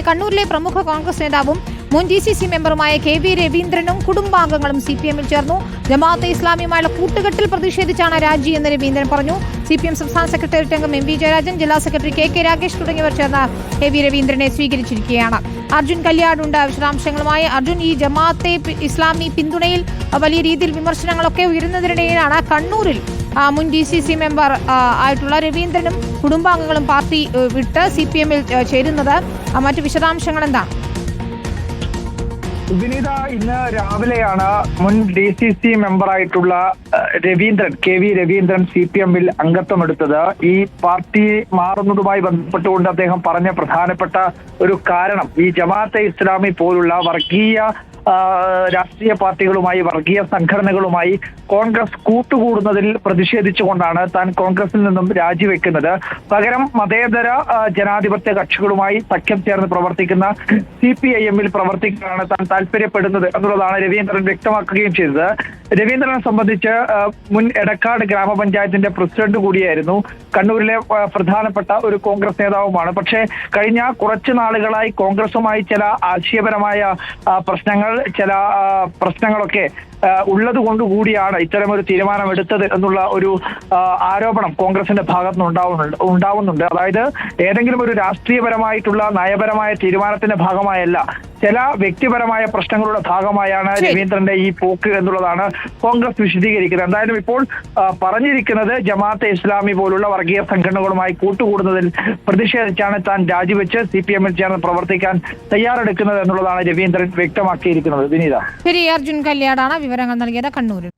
കണ്ണൂരിലെ പ്രമുഖ കോൺഗ്രസ് നേതാവും മുൻ ഡി സി സി മെമ്പറുമായ കെ വി രവീന്ദ്രനും കുടുംബാംഗങ്ങളും സി പി എമ്മിൽ ചേർന്നു. ജമാഅത്തെ ഇസ്ലാമിയുമായുള്ള കൂട്ടുകെട്ടിൽ പ്രതിഷേധിച്ചാണ് രാജി എന്ന് രവീന്ദ്രൻ പറഞ്ഞു. സി പി എം സംസ്ഥാന സെക്രട്ടേറിയറ്റ് അംഗം എം വി ജയരാജൻ ജില്ലാ സെക്രട്ടറി കെ കെ രാകേഷ് തുടങ്ങിയവർ ചേർന്ന് കെ വി രവീന്ദ്രനെ സ്വീകരിച്ചിരിക്കുകയാണ്. അർജുൻ കല്യാടുണ്ട്. വിശദാംശങ്ങളുമായി അർജുൻ ഈ ജമാഅത്തെ ഇസ്ലാമി പിന്തുണയിൽ വലിയ രീതിയിൽ വിമർശനങ്ങളൊക്കെ ഉയരുന്നതിനിടയിലാണ് കണ്ണൂരിൽ മുൻ ഡി സി സി മെമ്പർ ആയിട്ടുള്ള രവീന്ദ്രനും കുടുംബാംഗങ്ങളും പാർട്ടി വിട്ട് സി പി എമ്മിൽ ചേരുന്നത്. മറ്റു വിശദാംശങ്ങൾ എന്താ? വിനീത ഇന്ന് രാവിലെയാണ് മുൻ D C C മെമ്പറായിട്ടുള്ള Raveendran K V Raveendran C P എമ്മിൽ അംഗത്വമെടുത്തത്. ഈ പാർട്ടി മാറുന്നതുമായി ബന്ധപ്പെട്ടുകൊണ്ട് അദ്ദേഹം പറഞ്ഞ പ്രധാനപ്പെട്ട ഒരു കാരണം ഈ ജമാഅത്തെ ഇസ്ലാമി പോലുള്ള വർഗീയ രാഷ്ട്രീയ പാർട്ടികളുമായി വർഗീയ സംഘടനകളുമായി കോൺഗ്രസ് കൂട്ടുകൂടുന്നതിൽ പ്രതിഷേധിച്ചുകൊണ്ടാണ് താൻ കോൺഗ്രസിൽ നിന്നും രാജിവെക്കുന്നത്. പകരം മതേതര ജനാധിപത്യ കക്ഷികളുമായി സഖ്യം ചേർന്ന് പ്രവർത്തിക്കുന്ന സി പി ഐ എമ്മിൽ പ്രവർത്തിക്കാനാണ് താൻ താല്പര്യപ്പെടുന്നത് എന്നുള്ളതാണ് രവീന്ദ്രൻ വ്യക്തമാക്കുകയും ചെയ്തത്. രവീന്ദ്രനെ സംബന്ധിച്ച് മുൻ എടക്കാട് ഗ്രാമപഞ്ചായത്തിന്റെ പ്രസിഡന്റ് കൂടിയായിരുന്നു. കണ്ണൂരിലെ പ്രധാനപ്പെട്ട ഒരു കോൺഗ്രസ് നേതാവുമാണ്. പക്ഷേ കഴിഞ്ഞ കുറച്ച് നാളുകളായി കോൺഗ്രസുമായി ചില ആശയപരമായ പ്രശ്നങ്ങൾ ചില പ്രശ്നങ്ങളൊക്കെ ഉള്ളത് കൊണ്ട് കൂടിയാണ് ഇത്തരമൊരു തീരുമാനം എടുത്തത് എന്നുള്ള ഒരു ആരോപണം കോൺഗ്രസിന്റെ ഭാഗത്ത് നിന്ന് ഉണ്ടാവുന്നുണ്ട് ഉണ്ടാവുന്നുണ്ട്. അതായത് ഏതെങ്കിലും ഒരു രാഷ്ട്രീയപരമായിട്ടുള്ള നയപരമായ തീരുമാനത്തിന്റെ ഭാഗമായല്ല ചില വ്യക്തിപരമായ പ്രശ്നങ്ങളുടെ ഭാഗമായാണ് രവീന്ദ്രന്റെ ഈ പോക്ക് എന്നുള്ളതാണ് കോൺഗ്രസ് വിശദീകരിക്കുന്നത്. എന്തായാലും ഇപ്പോൾ പറഞ്ഞിരിക്കുന്നത് ജമാഅത്തെ ഇസ്ലാമി പോലുള്ള വർഗീയ സംഘടനകളുമായി കൂട്ടുകൂടുന്നതിൽ പ്രതിഷേധിച്ചാണ് താൻ രാജിവെച്ച് സി പി എമ്മിൽ ചേർന്ന് പ്രവർത്തിക്കാൻ തയ്യാറെടുക്കുന്നത് എന്നുള്ളതാണ് രവീന്ദ്രൻ വ്യക്തമാക്കിയിരിക്കുന്നത്. വിനീത. ശരി അർജുൻ കല്യാടാണ് വിവരങ്ങൾ നൽകിയത് കണ്ണൂരിൽ.